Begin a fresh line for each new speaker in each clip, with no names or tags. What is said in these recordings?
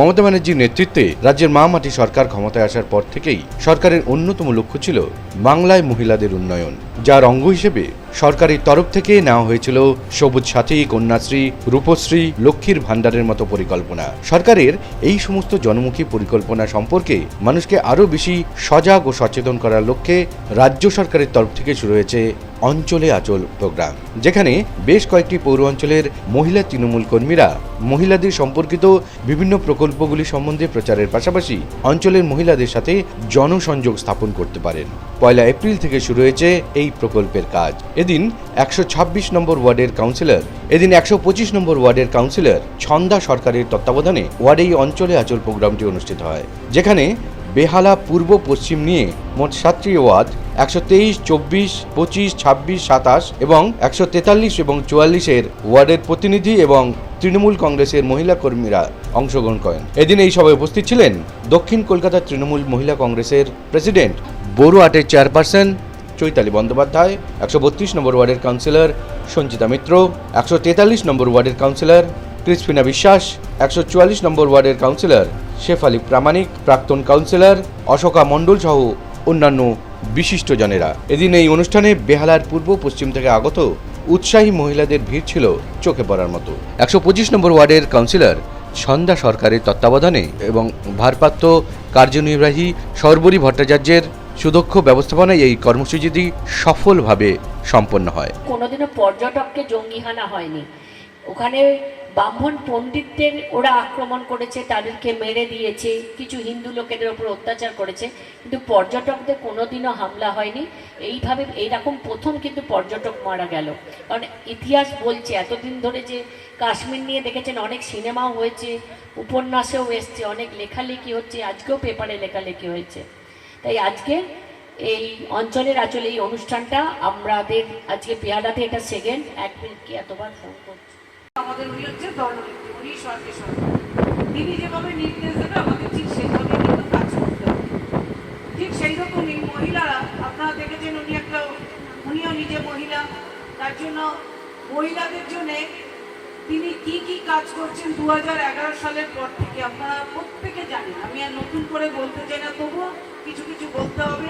মমতা ব্যানার্জির নেতৃত্বে রাজ্যের মা মাটি সরকার ক্ষমতায় আসার পর থেকেই সরকারের অন্যতম লক্ষ্য ছিল বাংলায় মহিলাদের উন্নয়ন, যার অঙ্গ হিসেবে সরকারের তরফ থেকে নেওয়া হয়েছিল সবুজ সাথী, কন্যাশ্রী, রূপশ্রী, লক্ষ্মীর ভাণ্ডারের মতো পরিকল্পনা। সরকারের এই সমস্ত জনমুখী পরিকল্পনা সম্পর্কে মানুষকে আরও বেশি সজাগ ও সচেতন করার লক্ষ্যে রাজ্য সরকারের তরফ থেকে শুরু হয়েছে অঞ্চলে আচল প্রোগ্রাম, যেখানে বেশ কয়েকটি পৌর অঞ্চলের মহিলা তৃণমূল কর্মীরা, মহিলাদের সম্পর্কিত বিভিন্ন প্রকল্পগুলি সম্বন্ধে প্রচারের পাশাপাশি অঞ্চলের মহিলাদের সাথে জনসংযোগ স্থাপন করতে পারেন। পয়লা এপ্রিল থেকে শুরু হয়েছে এই প্রকল্পের কাজ। এদিন একশো ছাব্বিশ নম্বর ওয়ার্ডের কাউন্সিলর, এদিন একশো পঁচিশ নম্বর ওয়ার্ডের কাউন্সিলর ছন্দা সরকারের তত্ত্বাবধানে ওয়ার্ডে এই অঞ্চলে আচল প্রোগ্রামটি অনুষ্ঠিত হয়, যেখানে বেহালা পূর্ব পশ্চিম নিয়ে মোট সাতটি ওয়ার্ড, একশো তেইশ, চব্বিশ, পঁচিশ, ছাব্বিশ, সাতাশ এবং একশো তেতাল্লিশ এবং চুয়াল্লিশের ওয়ার্ডের প্রতিনিধি এবং তৃণমূল কংগ্রেসের মহিলা কর্মীরা অংশগ্রহণ করেন। এদিন এই সভায় উপস্থিত ছিলেন দক্ষিণ কলকাতা তৃণমূল মহিলা কংগ্রেসের প্রেসিডেন্ট, বড়ুয়াটের চেয়ারপারসন চৈতালি বন্দ্যোপাধ্যায়, একশো বত্রিশ নম্বর ওয়ার্ডের কাউন্সিলর সঞ্চিতা মিত্র, একশো তেতাল্লিশ নম্বর ওয়ার্ডের কাউন্সিলর ক্রিসপিনা বিশ্বাস, একশো চুয়াল্লিশ নম্বর ওয়ার্ডের কাউন্সিলর শেফালি প্রামাণিক, প্রাক্তন কাউন্সিলর অশোকা মণ্ডল সহ অন্যান্য বিশিষ্টজনেরা এদিন এই অনুষ্ঠানে বেহালার পূর্ব, পশ্চিম থেকে আগত উৎসাহী মহিলাদের ভিড় ছিল চোখে পড়ার মতো। একশো পঁচিশ নম্বর ওয়ার্ডের কাউন্সিলর সন্ধ্যা সরকারের তত্ত্বাবধানে এবং ভারপ্রাপ্ত কার্যনির্বাহী সর্বরী ভট্টাচার্যের সুদক্ষ ব্যবস্থাপনায় এই কর্মসূচিটি সফলভাবে সম্পন্ন হয়।
কোনোদিনও পর্যটককে জঙ্গিহানা হয়নি। ওখানে ব্রাহ্মণ পণ্ডিতদের ওরা আক্রমণ করেছে, তাদেরকে মেরে দিয়েছে, কিছু হিন্দু লোকেদের ওপর অত্যাচার করেছে, কিন্তু পর্যটকদের কোনোদিনও হামলা হয়নি। এইভাবে, এইরকম প্রথম কিন্তু পর্যটক মারা গেল। কারণ ইতিহাস বলছে, এতদিন ধরে যে কাশ্মীর নিয়ে দেখেছেন, অনেক সিনেমাও হয়েছে, উপন্যাসেও এসছে, অনেক লেখালেখি হচ্ছে, আজকেও পেপারে লেখালেখি হয়েছে। তাই আজকে এই অঞ্চলের আচলে এই অনুষ্ঠানটা, আমাদের আজকে পেয়ালাতে এটা সেকেন্ড এক মিনিট কি এতবার ফোন করছে?
আমাদের উনি হচ্ছে দলনেত্রী উনি সরকার সরকার। তিনি যেভাবে নির্দেশ দেবে, আমাদের ঠিক সেভাবে কিন্তু কাজ করতে হবে। ঠিক সেই রকমই মহিলারা, আপনারা দেখেছেন উনি একটা, উনিও নিজে মহিলা, তার জন্য মহিলাদের জন্যে তিনি কি কি কাজ করছেন দু হাজার এগারো সালের পর থেকে আপনারা প্রত্যেকে জানেন। আমি আর নতুন করে বলতে চাই না, তবুও কিছু কিছু বলতে হবে।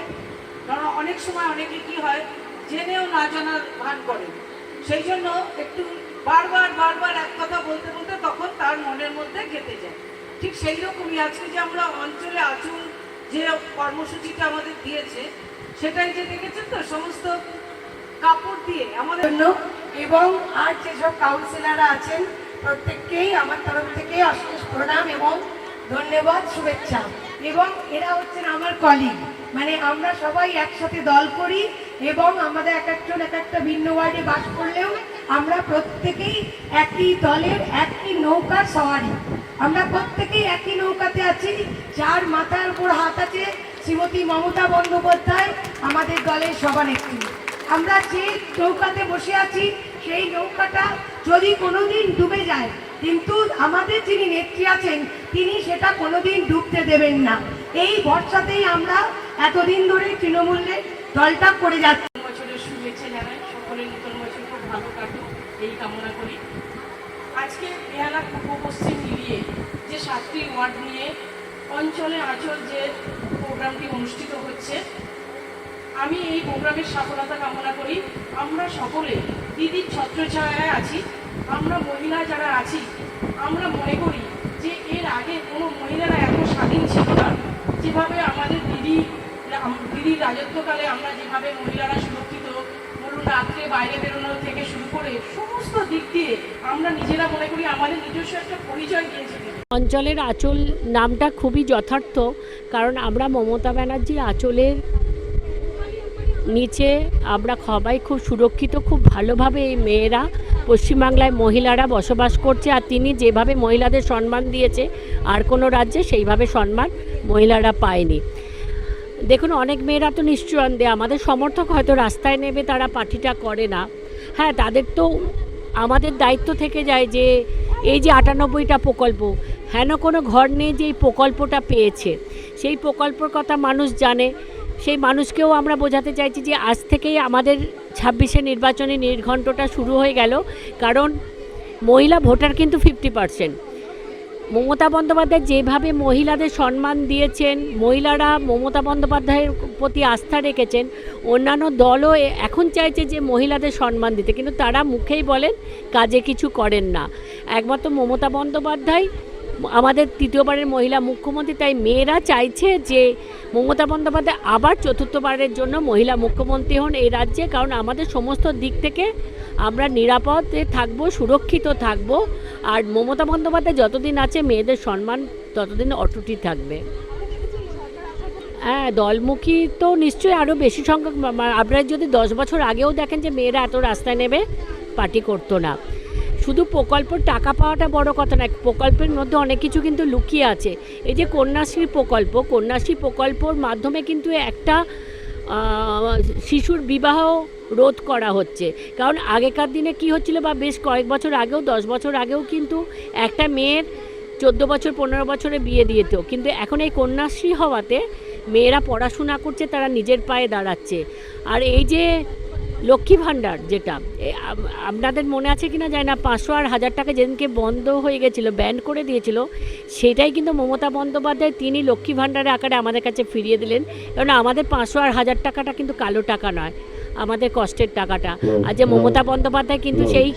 কারণ অনেক সময় অনেকে কি হয়, জেনেও না জানার ভান করে সেই জন্য একটু বারবার বারবার এক কথা বলতে বলতে তখন তার মনের মধ্যে গেঁথে যায়। ঠিক সেই রকমই আজকে যে আমরা অঞ্চলে আচুল যে কর্মসূচিটা আমাদের দিয়েছে, সেটাই যে দেখেছেন তো, সমস্ত কাপড় দিয়ে আমাদের
জন্য এবং আর যেসব কাউন্সিলাররা আছেন, প্রত্যেককেই আমার তরফ থেকে অশেষ প্রণাম এবং ধন্যবাদ, শুভেচ্ছা। এবং এরা হচ্ছেন আমার কলিগ মানে আমরা সবাই একসাথে দল করি এবং আমাদের এক একজন এক একটা ভিন্ন ওয়ার্ডে বাস করলেও আমরা প্রত্যেকেই একই দলের একই নৌকার সওয়ারি। আমরা প্রত্যেকেই একই নৌকাতে আছি, যার মাথার উপর হাত আছে শ্রীমতী মমতা বন্দ্যোপাধ্যায়, আমাদের দলের সভানেত্রী। আমরা যে নৌকাতে বসে আছি, সেই নৌকাটা যদি কোনোদিন ডুবে যায়, কিন্তু আমাদের যিনি নেত্রী আছেন, তিনি সেটা কোনোদিন ডুবতে দেবেন না। এই ভরসাতেই আমরা এতদিন ধরে তৃণমূলের দলটা করে যাচ্ছি।
বছরের শুভেচ্ছা জানাই সকলের নতুন বছর ভালো কাটুক, এই কামনা করি। আজকে বেহালা পূর্ব পশ্চিম মিলিয়ে যে সাতটি ওয়ার্ড নিয়ে অঞ্চলে আঁচল যে প্রোগ্রামটি অনুষ্ঠিত হচ্ছে, আমি এই প্রোগ্রামের সফলতা কামনা করি। আমরা সকলে দিদির ছত্রছায়ায় আছি, আমরা মহিলা যারা আছি, আমরা মনে করি যে এর আগে কোনো মহিলারা এত স্বাধীন ছিল না। যেভাবে আমাদের দিদি, দিদির রাজত্বকালে আমরা যেভাবে মহিলারা বলুন রাত্রে বাইরে বেরোনো থেকে শুরু করে সমস্ত দিক দিয়ে আমরা নিজেরা মনে করি আমাদের নিজস্ব একটা পরিচয় দিয়েছে।
অঞ্চলের আঁচল নামটা খুবই যথার্থ, কারণ আমরা মমতা ব্যানার্জি আঁচলের নিচে, আমরা সবাই খুব সুরক্ষিত, খুব ভালোভাবে এই মেয়েরা, পশ্চিমবাংলায় মহিলারা বসবাস করছে, আর তিনি যেভাবে মহিলাদের সম্মান দিয়েছে, আর কোনো রাজ্যে সেইভাবে সম্মান মহিলারা পায়নি দেখুন, অনেক মেয়েরা তো নিশ্চয়ন্দে আমাদের সমর্থক হয়তো রাস্তায় নেবে, তারা পার্টিটা করে না। হ্যাঁ তাদের তো আমাদের দায়িত্ব থেকে যায় যে এই যে আটানব্বইটা প্রকল্প, হেন কোনো ঘর নেই যে এই প্রকল্পটা পেয়েছে। সেই প্রকল্পর কথা মানুষ জানে। সেই মানুষকেও আমরা বোঝাতে চাইছি যে আজ থেকেই আমাদের ছাব্বিশে নির্বাচনী নির্ঘণ্টটা শুরু হয়ে গেল। কারণ মহিলা ভোটার কিন্তু ফিফটি পার্সেন্ট মমতা বন্দ্যোপাধ্যায় যেভাবে মহিলাদের সম্মান দিয়েছেন, মহিলারা মমতা বন্দ্যোপাধ্যায়ের প্রতি আস্থা রেখেছেন, অন্যান্য দলও এখন চাইছে যে মহিলাদের সম্মান দিতে। কিন্তু তারা মুখেই বলেন, কাজে কিছু করেন না। একমাত্র মমতা বন্দ্যোপাধ্যায় আমাদের তৃতীয়বারের মহিলা মুখ্যমন্ত্রী, তাই মেয়েরা চাইছে যে মমতা বন্দ্যোপাধ্যায় আবার চতুর্থবারের জন্য মহিলা মুখ্যমন্ত্রী হন এই রাজ্যে, কারণ আমাদের সমস্ত দিক থেকে আমরা নিরাপদে থাকব, সুরক্ষিত থাকব। আর মমতা বন্দ্যোপাধ্যায় যতদিন আছে, মেয়েদের সম্মান ততদিন অটুটি থাকবে। হ্যাঁ দলমুখী তো নিশ্চয়ই আরও বেশি সংখ্যক আপনারা যদি দশ বছর আগেও দেখেন যে মেয়েরা এত রাস্তায় নেবে পার্টি করতো না। শুধু প্রকল্পের টাকা পাওয়াটা বড় কথা নয়, প্রকল্পের মধ্যে অনেক কিছু কিন্তু লুকিয়ে আছে। এই যে কন্যাশ্রী প্রকল্প, কন্যাশ্রী প্রকল্পর মাধ্যমে কিন্তু একটা শিশুর বিবাহ রোধ করা হচ্ছে। কারণ আগেকার দিনে কি হচ্ছিল বা বেশ কয়েক বছর আগেও, দশ বছর আগেও কিন্তু একটা মেয়ের চোদ্দ বছর, পনেরো বছরে বিয়ে দিয়েতো কিন্তু এখন এই কন্যাশ্রী হওয়াতে মেয়েরা পড়াশোনা করছে, তারা নিজের পায়ে দাঁড়াচ্ছে। আর এই যে লক্ষ্মী ভাণ্ডার যেটা আপনাদের মনে আছে কি না যায় না পাঁচশো আর হাজার টাকা যেদিনকে বন্ধ হয়ে গেছিল ব্যান করে দিয়েছিল সেটাই কিন্তু মমতা বন্দ্যোপাধ্যায় তিনি লক্ষ্মী ভাণ্ডারের আকারে আমাদের কাছে ফিরিয়ে দিলেন কারণ আমাদের পাঁচশো আর হাজার টাকাটা কিন্তু কালো টাকা নয় আমাদের কষ্টের টাকাটা। আর যে মমতা বন্দ্যোপাধ্যায় কিন্তু সেই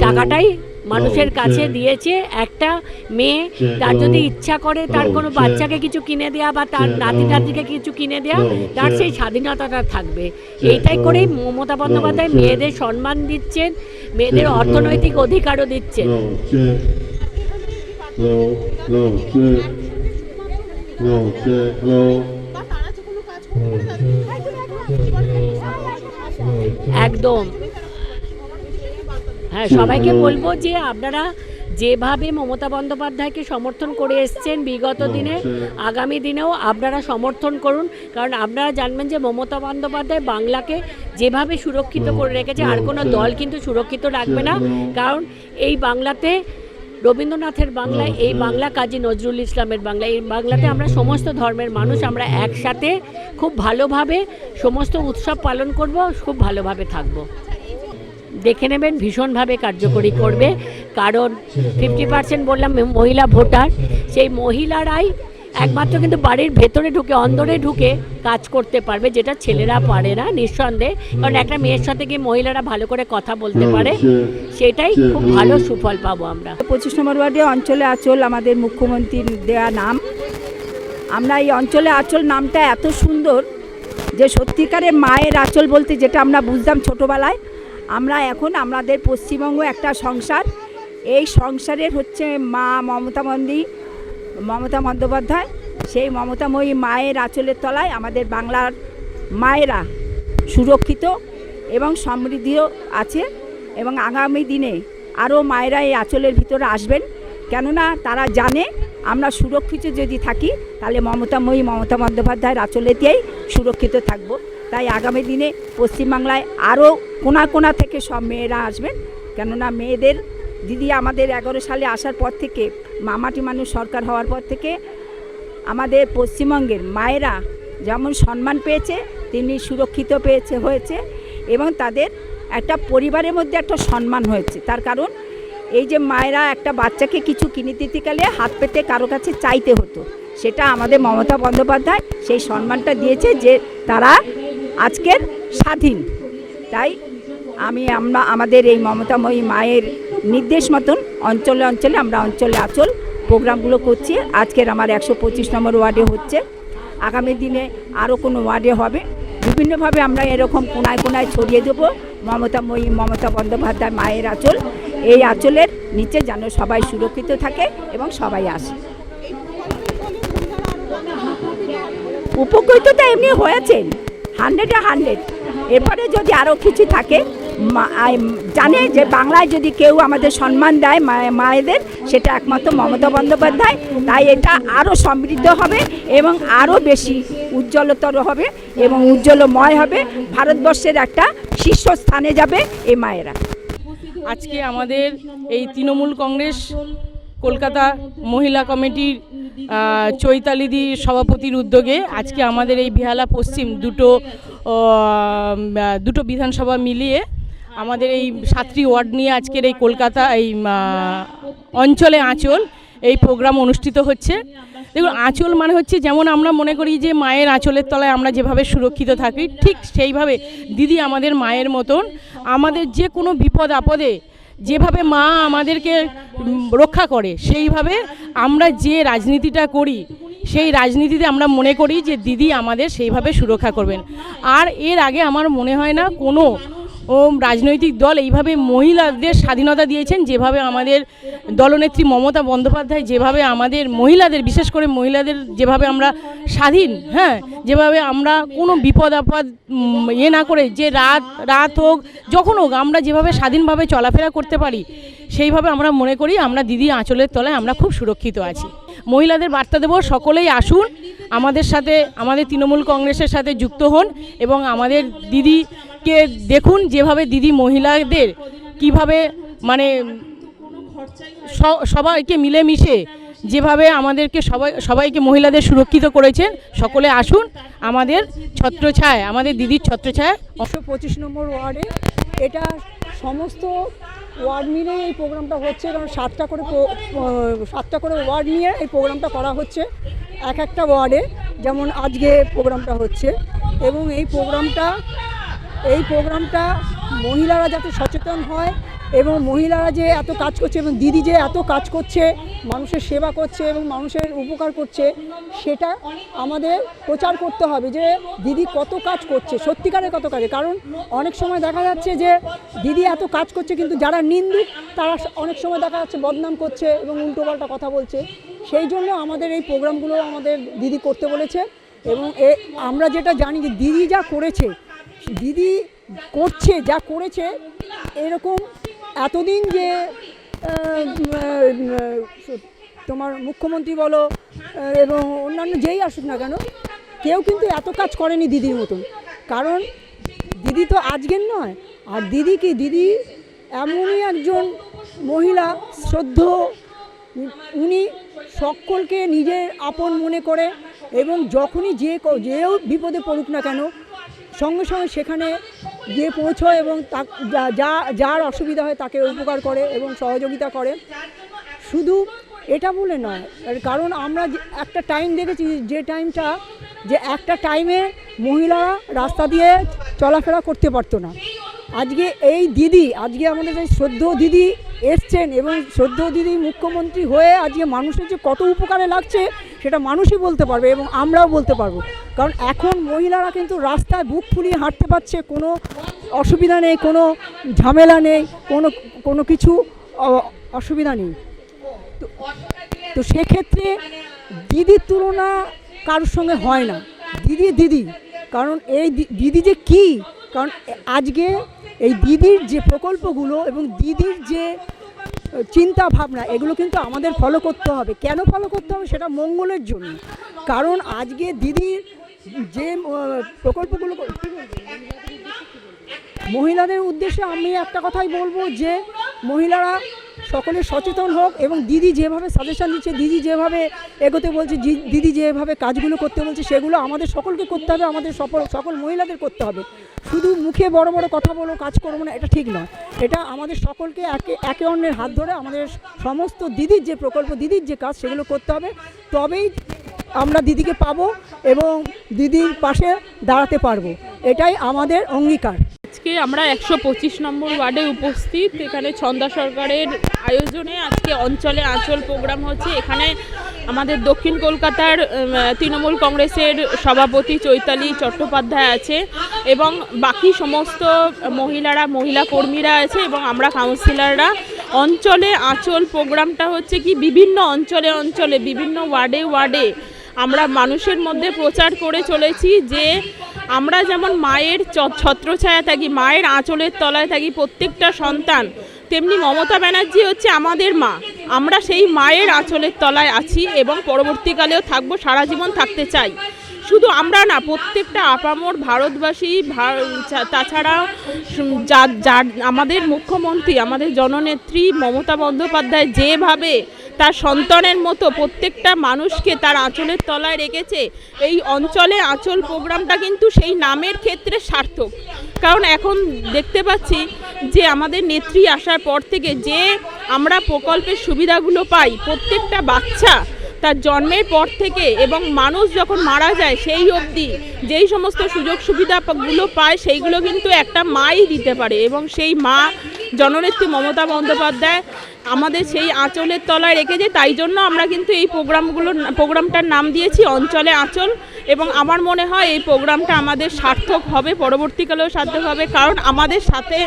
টাকাটাই মানুষের কাছে দিয়েছে একটা মেয়ে তার যদি ইচ্ছা করে তার কোনো বাচ্চাকে কিছু কিনে দেওয়া বা তার নাতি নাতিকে কিছু কিনে দেওয়া তার সেই স্বাধীনতাটা থাকবে। এইটাই করেই মমতা বন্দ্যোপাধ্যায় মেয়েদের সম্মান দিচ্ছেন মেয়েদের অর্থনৈতিক অধিকারও দিচ্ছেন।
No,
হ্যাঁ সবাইকে বলব যে আপনারা যেভাবে মমতা বন্দ্যোপাধ্যায়কে সমর্থন করে এসছেন বিগত দিনে আগামী দিনেও আপনারা সমর্থন করুন। কারণ আপনারা জানবেন যে মমতা বন্দ্যোপাধ্যায় বাংলাকে যেভাবে সুরক্ষিত করে রেখেছে আর কোনো দল কিন্তু সুরক্ষিত রাখবে না। কারণ এই বাংলাতে রবীন্দ্রনাথের বাংলায় এই বাংলা কাজী নজরুল ইসলামের বাংলা এই বাংলাতে আমরা সমস্ত ধর্মের মানুষ আমরা একসাথে খুব ভালোভাবে সমস্ত উৎসব পালন করব খুব ভালোভাবে থাকব। দেখে নেবেন ভীষণভাবে কার্যকরী করবে। কারণ ফিফটি পার্সেন্ট বললাম মহিলা ভোটার। সেই মহিলারাই একমাত্র কিন্তু বাড়ির ভেতরে ঢুকে অন্দরে ঢুকে কাজ করতে পারবে যেটা ছেলেরা পারে না নিঃসন্দেহে। কারণ একটা মেয়ের সাথে গিয়ে মহিলারা ভালো করে কথা বলতে পারে সেটাই খুব ভালো সুফল পাবো আমরা।
পঁচিশ নম্বর ওয়ার্ডে অঞ্চলে আচল আমাদের মুখ্যমন্ত্রীর দেওয়া নাম। আমরা এই অঞ্চলে আচল নামটা এত সুন্দর যে সত্যিকারের মায়ের আচল বলতে যেটা আমরা বুঝতাম ছোটোবেলায় আমরা এখন আমাদের পশ্চিমবঙ্গ একটা সংসার। এই সংসারের হচ্ছে মা মমতা বন্দি মমতা বন্দ্যোপাধ্যায়। সেই মমতাময়ী মায়ের আঁচলের তলায় আমাদের বাংলার মায়েরা সুরক্ষিত এবং সমৃদ্ধিও আছে এবং আগামী দিনে আরও মায়েরা এই আঁচলের ভিতরে আসবেন। কেননা তারা জানে আমরা সুরক্ষিত যদি থাকি, তাহলে মমতাময়ী মমতা বন্দ্যোপাধ্যায়ের আঁচলেতেই সুরক্ষিত থাকব। তাই আগামী দিনে পশ্চিমবাংলায় আরও কোনা কোনা থেকে সব মেয়েরা আসবেন। কেননা মেয়েদের, দিদি আমাদের এগারো সালে আসার পর থেকে, মামাটি মানুষ সরকার হওয়ার পর থেকে, আমাদের পশ্চিমবঙ্গের মায়েরা যেমন সম্মান পেয়েছে, তেমনি সুরক্ষিত পেয়েছে, হয়েছে এবং তাদের একটা পরিবারের মধ্যে একটা সম্মান হয়েছে। তার কারণ, এই যে মায়েরা একটা বাচ্চাকে কিছু কিনে দিতে গেলে হাত পেতে কারও কাছে চাইতে হতো, সেটা আমাদের মমতা বন্দ্যোপাধ্যায় সেই সম্মানটা দিয়েছে যে তারা আজকের স্বাধীন। তাই আমি আমরা, আমাদের এই মমতাময়ী মায়ের নির্দেশ মতন অঞ্চলে অঞ্চলে আমরা অঞ্চলে আচল প্রোগ্রামগুলো করছি। আজকের আমার একশো পঁচিশ নম্বর ওয়ার্ডে হচ্ছে। আগামী দিনে আরও কোনো ওয়ার্ডে হবে। বিভিন্নভাবে আমরা এরকম কোনায় কোনায় ছড়িয়ে দেবো। মমতাময়ী, মমতা বন্দ্যোপাধ্যায় মায়ের আঁচল। এই আঁচলের নিচে যেন সবাই সুরক্ষিত থাকে এবং সবাই আসে। উপকৃত তো এমনি হয়েছেন হান্ড্রেডে হান্ড্রেড। এরপরে যদি আরও কিছু থাকে জানে যে বাংলায় যদি কেউ আমাদের সম্মান দেয় মায়েদের, সেটা একমাত্র মমতা বন্দ্যোপাধ্যায়। তাই এটা আরও সমৃদ্ধ হবে এবং আরও বেশি উজ্জ্বলতর হবে এবং উজ্জ্বলময় হবে। ভারতবর্ষের একটা শীর্ষস্থানে যাবে এই মায়েরা।
আজকে আমাদের এই তৃণমূল কংগ্রেস কলকাতা মহিলা কমিটির চৈতালিদি সভাপতির উদ্যোগে আজকে আমাদের এই বেহালা পশ্চিম দুটো দুটো বিধানসভা মিলিয়ে আমাদের এই সাতটি ওয়ার্ড নিয়ে আজকের এই কলকাতা, এই অঞ্চলে আঁচল, এই প্রোগ্রাম অনুষ্ঠিত হচ্ছে। দেখুন, আঁচল মানে হচ্ছে যেমন আমরা মনে করি যে মায়ের আঁচলের তলায় আমরা যেভাবে সুরক্ষিত থাকি, ঠিক সেইভাবে দিদি আমাদের মায়ের মতন। আমাদের যে কোনো বিপদ আপদে যেভাবে মা আমাদেরকে রক্ষা করে, সেইভাবে আমরা যে রাজনীতিটা করি, সেই রাজনীতিতে আমরা মনে করি যে দিদি আমাদের সেইভাবে সুরক্ষা করবেন। আর এর আগে আমার মনে হয় না কোনো ও রাজনৈতিক দল এইভাবে মহিলাদের স্বাধীনতা দিয়েছেন, যেভাবে আমাদের দলনেত্রী মমতা বন্দ্যোপাধ্যায়, যেভাবে আমাদের মহিলাদের, বিশেষ করে মহিলাদের যেভাবে আমরা স্বাধীন হ্যাঁ যেভাবে আমরা কোনো বিপদ আপদ ইয়ে না করে যে রাত রাত হোক, যখন হোক, আমরা যেভাবে স্বাধীনভাবে চলাফেরা করতে পারি, সেইভাবে আমরা মনে করি আমরা দিদি আঁচলের তলায় আমরা খুব সুরক্ষিত আছি। মহিলাদের বার্তা দেবো, সকলেই আসুন, আমাদের সাথে, আমাদের তৃণমূল কংগ্রেসের সাথে যুক্ত হন এবং আমাদের দিদিকে দেখুন, যেভাবে দিদি মহিলাদের কীভাবে মানে সবাইকে মিলেমিশে যেভাবে আমাদেরকে সবাই, সবাইকে মহিলাদের সুরক্ষিত করেছেন, সকলে আসুন, আমাদের ছত্রছায় আমাদের দিদির ছত্রছায়
একশো পঁচিশ নম্বর ওয়ার্ডে এটা সমস্ত ওয়ার্ড মিলে এই প্রোগ্রামটা হচ্ছে কারণ সাতটা করে সাতটা করে ওয়ার্ড নিয়ে এই প্রোগ্রামটা করা হচ্ছে, এক একটা ওয়ার্ডে, যেমন আজকে প্রোগ্রামটা হচ্ছে। এবং এই প্রোগ্রামটা এই প্রোগ্রামটা মহিলারা যাতে সচেতন হয় এবং মহিলারা যে এত কাজ করছে এবং দিদি যে এত কাজ করছে, মানুষের সেবা করছে এবং মানুষের উপকার করছে, সেটা আমাদের প্রচার করতে হবে যে দিদি কত কাজ করছে, সত্যিকারের কত কাজে। কারণ অনেক সময় দেখা যাচ্ছে যে দিদি এত কাজ করছে কিন্তু যারা নিন্দুক, তারা অনেক সময় দেখা যাচ্ছে বদনাম করছে এবং উল্টোপাল্টা কথা বলছে। সেই জন্য আমাদের এই প্রোগ্রামগুলো আমাদের দিদি করতে বলেছে এবং এ আমরা যেটা জানি যে দিদি যা করেছে, দিদি করছে, যা করেছে, এরকম এতদিন যে তোমার মুখ্যমন্ত্রী বলো এবং অন্যান্য যেই আসুক না কেন, কেউ কিন্তু এত কাজ করেনি দিদির মতন। কারণ দিদি তো আজকের নয়, আর দিদি কি? দিদি এমনই একজন মহিলা, শ্রদ্ধ, উনি সকলকে নিজের আপন মনে করে, এবং যখনই যে যেও বিপদে পড়ুক না কেন সঙ্গে সঙ্গে সেখানে গিয়ে পৌঁছয় এবং যা- যার অসুবিধা হয় তাকে উপকার করে এবং সহযোগিতা করে। শুধু এটা বলে নয় কারণ আমরা একটা টাইম দেখেছি যে টাইমটা যে একটা টাইমে মহিলারা রাস্তা দিয়ে চলাফেরা করতে পারতো না। আজকে এই দিদি, আজকে আমাদের এই শ্রদ্ধ দিদি এসছেন এবং শ্রদ্ধ দিদি মুখ্যমন্ত্রী হয়ে আজকে মানুষের যে কত উপকারে লাগছে সেটা মানুষই বলতে পারবে এবং আমরাও বলতে পারব। কারণ এখন মহিলারা কিন্তু রাস্তায় বুক ফুলিয়ে হাঁটতে পারছে, কোনো অসুবিধা নেই, কোনো ঝামেলা নেই, কোনো কোনো কিছু অসুবিধা নেই। তো- সেক্ষেত্রে দিদির তুলনা কারোর সঙ্গে হয় না। দিদি দিদি, কারণ এই দিদি যে কি? কারণ আজকে এই দিদির যে প্রকল্পগুলো এবং দিদির যে চিন্তা, ভাবনা, এগুলো কিন্তু আমাদের ফলো করতে হবে। কেন ফলো করতে হবে? সেটা মঙ্গলের জন্য। কারণ আজকে দিদির যে প্রকল্পগুলো? মহিলাদের উদ্দেশ্যে আমি একটা কথাই বলব যে, মহিলারা সকলে সচেতন হোক এবং দিদি যেভাবে সাজেশন দিচ্ছে, দিদি যেভাবে এগোতে বলছে দিদি যেভাবে কাজগুলো করতে বলছে, সেগুলো আমাদের সকলকে করতে হবে, আমাদের সকল সকল মহিলাদের করতে হবে। শুধু মুখে বড় বড় কথা বলো, কাজ করব না, এটা ঠিক নয়। এটা আমাদের সকলকে একে একে অন্যের হাত ধরে আমাদের সমস্ত দিদির যে প্রকল্প, দিদির যে কাজ, সেগুলো করতে হবে। তবেই আমরা দিদিকে পাবো এবং দিদির পাশে দাঁড়াতে পারব। এটাই আমাদের অঙ্গীকার।
আজকে আমরা একশো পঁচিশ নম্বর ওয়ার্ডে উপস্থিত। এখানে ছন্দা সরকারের আয়োজনে আজকে অঞ্চলে আঁচল প্রোগ্রাম হচ্ছে। এখানে আমাদের দক্ষিণ কলকাতার তৃণমূল কংগ্রেসের সভাপতি চৈতালি চট্টোপাধ্যায় আছে এবং বাকি সমস্ত মহিলারা, মহিলা কর্মীরা আছে এবং আমরা কাউন্সিলররা। অঞ্চলে আঁচল প্রোগ্রামটা হচ্ছে কি, বিভিন্ন অঞ্চলে অঞ্চলে, বিভিন্ন ওয়ার্ডে ওয়ার্ডে আমরা মানুষের মধ্যে প্রচার করে চলেছি যে আমরা যেমন মায়ের ছত্রছায়া থাকি, মায়ের আঁচলের তলায় থাকি প্রত্যেকটা সন্তান, তেমনি মমতা ব্যানার্জি হচ্ছে আমাদের মা। আমরা সেই মায়ের আঁচলের তলায় আছি এবং পরবর্তীকালেও থাকব, সারা জীবন থাকতে চাই। শুধু আমরা না, প্রত্যেকটা আপামর ভারতবাসী, ভা- তা- তাছাড়াও সু- যা- যা আমাদের মুখ্যমন্ত্রী, আমাদের জননেত্রী মমতা বন্দ্যোপাধ্যায় যেভাবে তার সন্তানের মতো প্রত্যেকটা মানুষকে তার আঁচলের তলায় রেখেছে। এই অঞ্চলে আঁচল প্রোগ্রামটা কিন্তু সেই নামের ক্ষেত্রে সার্থক। কারণ এখন দেখতে পাচ্ছি যে আমাদের নেত্রী আসার পর থেকে যে আমরা প্রকল্পের সুবিধাগুলো পাই, প্রত্যেকটা বাচ্চা তার জন্মের পর থেকে এবং মানুষ যখন মারা যায় সেই অবধি যেই সমস্ত সুযোগ সুবিধাগুলো পায় সেইগুলো কিন্তু একটা মাই দিতে পারে এবং সেই মা জননেত্রী মমতা বন্দ্যোপাধ্যায় আমাদের সেই আঁচলের তলায় রেখেছে, তাই জন্য আমরা কিন্তু এই প্রোগ্রামগুলো, প্রোগ্রামটার নাম দিয়েছি অঞ্চলে আঁচল এবং আমার মনে হয় এই প্রোগ্রামটা আমাদের সার্থক হবে, পরবর্তীকালেও সার্থক হবে। কারণ আমাদের সাথে,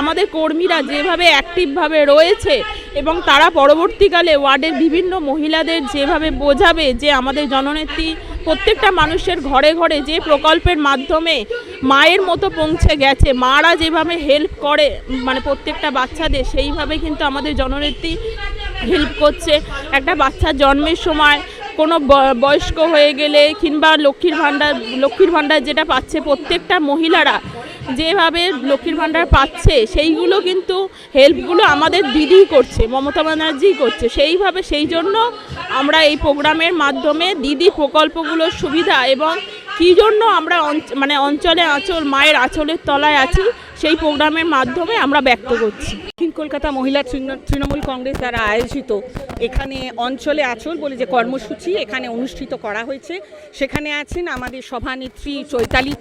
আমাদের কর্মীরা যেভাবে অ্যাক্টিভভাবে রয়েছে এবং তারা পরবর্তীকালে ওয়ার্ডের বিভিন্ন মহিলাদের যেভাবে বোঝাবে যে আমাদের জননেত্রী প্রত্যেকটা মানুষের ঘরে ঘরে যে প্রকল্পের মাধ্যমে মায়ের মতো পৌঁছে গেছে, মারা যেভাবে হেল্প করে মানে প্রত্যেকটা বাচ্চাদের, সেইভাবে কিন্তু আমাদের জননেত্রী হেল্প করছে। একটা বাচ্চা জন্মের সময় কোনো বয়স্ক হয়ে গেলে কিংবা লক্ষ্মীর ভাণ্ডার লক্ষ্মীর ভাণ্ডার যেটা পাচ্ছে প্রত্যেকটা মহিলারা যেভাবে লক্ষ্মীর ভাণ্ডার পাচ্ছে, সেইগুলো কিন্তু হেল্পগুলো আমাদের দিদি করছে, মমতা ব্যানার্জি করছে। সেইভাবে সেই জন্য আমরা এই প্রোগ্রামের মাধ্যমে দিদি প্রকল্পগুলোর সুবিধা এবং কী জন্য আমরা মানে অঞ্চলে আঁচল মায়ের আঁচলের তলায় আছি, সেই প্রোগ্রামের মাধ্যমে আমরা ব্যক্ত করছি।
দক্ষিণ কলকাতা মহিলা তৃণমূল কংগ্রেস দ্বারা আয়োজিত এখানে অঞ্চলে আচল বলে যে কর্মসূচি এখানে অনুষ্ঠিত করা হয়েছে। সেখানে আছেন আমাদের সভানেত্রী চৈতালি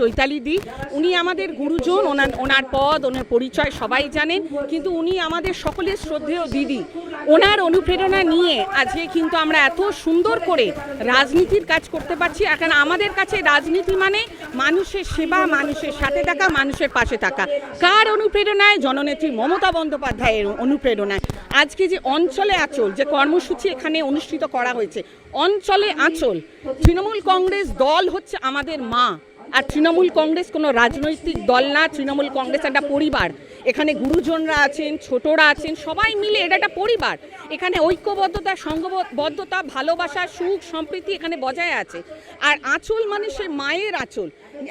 চৈতালি দি। উনি আমাদের গুরুজন, ওনার ওনার পদ, ওনার পরিচয় সবাই জানেন, কিন্তু উনি আমাদের সকলের শ্রদ্ধেয় দিদি। ওনার অনুপ্রেরণা নিয়ে আজকে কিন্তু আমরা এত সুন্দর করে রাজনীতির কাজ করতে পারছি। এখন আমাদের কাছে রাজনীতি মানে মানুষের সেবা, মানুষের সাথে থাকা, মানুষের পাশে থাকা। কার অনুপ্রেরণায়? জননেত্রী মমতা বন্দ্যোপাধ্যায়ের অনুপ্রেরণায়। আজকে যে অঞ্চলে আঁচল, যে কর্মসূচি এখানে অনুষ্ঠিত করা হয়েছে, অঞ্চলে আঁচল, তৃণমূল কংগ্রেস দল হচ্ছে আমাদের মা। আর তৃণমূল কংগ্রেস কোনো রাজনৈতিক দল না, তৃণমূল কংগ্রেস একটা পরিবার। এখানে গুরুজনরা আছেন, ছোটরা আছেন, সবাই মিলে এটা একটা পরিবার। এখানে ঐক্যবদ্ধতা সংঘবদ্ধতা ভালোবাসা, সুখ, সম্প্রীতি এখানে বজায় আছে। আর আঁচল মানে সে মায়ের আঁচল।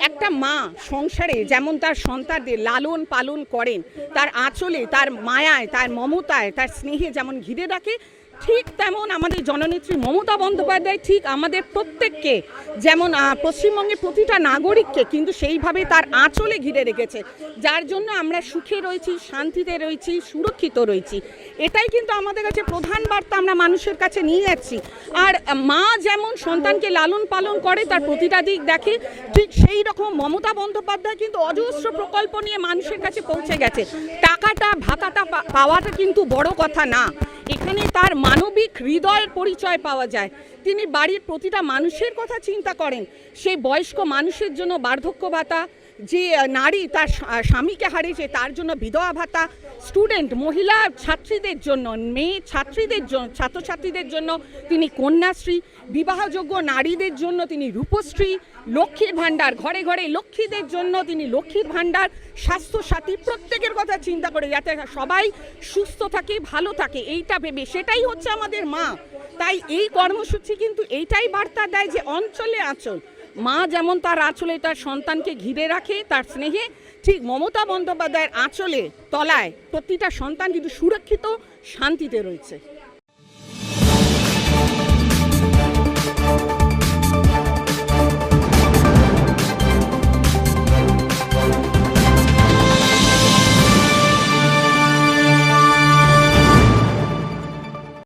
একটা মা সংসারে যেমন তার সন্তানদের লালন পালন করেন, তার আঁচলে, তার মায়ায়, তার মমতায়, তার স্নেহে যেমন ঘিরে রাখে ঠিক তেমন আমাদের জননেত্রী মমতা বন্দ্যোপাধ্যায় ঠিক আমাদের প্রত্যেককে যেমন পশ্চিমবঙ্গের প্রতিটা নাগরিককে কিন্তু সেইভাবে তার আঁচলে ঘিরে রেখেছে। যার জন্য আমরা সুখে রয়েছি, শান্তিতে রয়েছি, সুরক্ষিত রয়েছি। এটাই কিন্তু আমাদের কাছে প্রধান বার্তা আমরা মানুষের কাছে নিয়ে যাচ্ছি। আর মা যেমন সন্তানকে লালন পালন করে, তার প্রতিটা দিক দেখে ঠিক সেই রকম মমতা বন্দ্যোপাধ্যায় কিন্তু অজস্র প্রকল্প নিয়ে মানুষের কাছে পৌঁছে গেছে। টাকাটা, ভাতাটা পাওয়াটা কিন্তু বড় কথা না। এখানে তার মানবিক হৃদয়ের পরিচয় পাওয়া যায়। তিনি বাড়ির প্রতিটা মানুষের কথা চিন্তা করেন। সেই বয়স্ক মানুষের জন্য বার্ধক্য ভাতা যে নারী তার স্বামীকে হারিয়েছে, তার জন্য বিধবা ভাতা স্টুডেন্ট মহিলা ছাত্রীদের জন্য, মেয়ে ছাত্রীদের জন্য ছাত্রছাত্রীদের জন্য তিনি কন্যাশ্রী, বিবাহযোগ্য নারীদের জন্য তিনি রূপশ্রী, লক্ষ্মীর ভাণ্ডার, ঘরে ঘরে লক্ষ্মীদের জন্য তিনি লক্ষ্মীর ভাণ্ডার, স্বাস্থ্যসাথী, প্রত্যেকের কথা চিন্তা করে যাতে সবাই সুস্থ থাকে, ভালো থাকে, এইটা ভেবে সেটাই হচ্ছে আমাদের মা। তাই এই কর্মসূচি কিন্তু এইটাই বার্তা দেয় যে অঞ্চলে আঁচল মা যেমন তার আঁচলে তার সন্তানকে ঘিরে রাখে, তার স্নেহে, ঠিক মমতা বন্দ্যোপাধ্যায়ের আঁচলে তলায় প্রতিটা সন্তান কিন্তু সুরক্ষিত, শান্তিতে রয়েছে।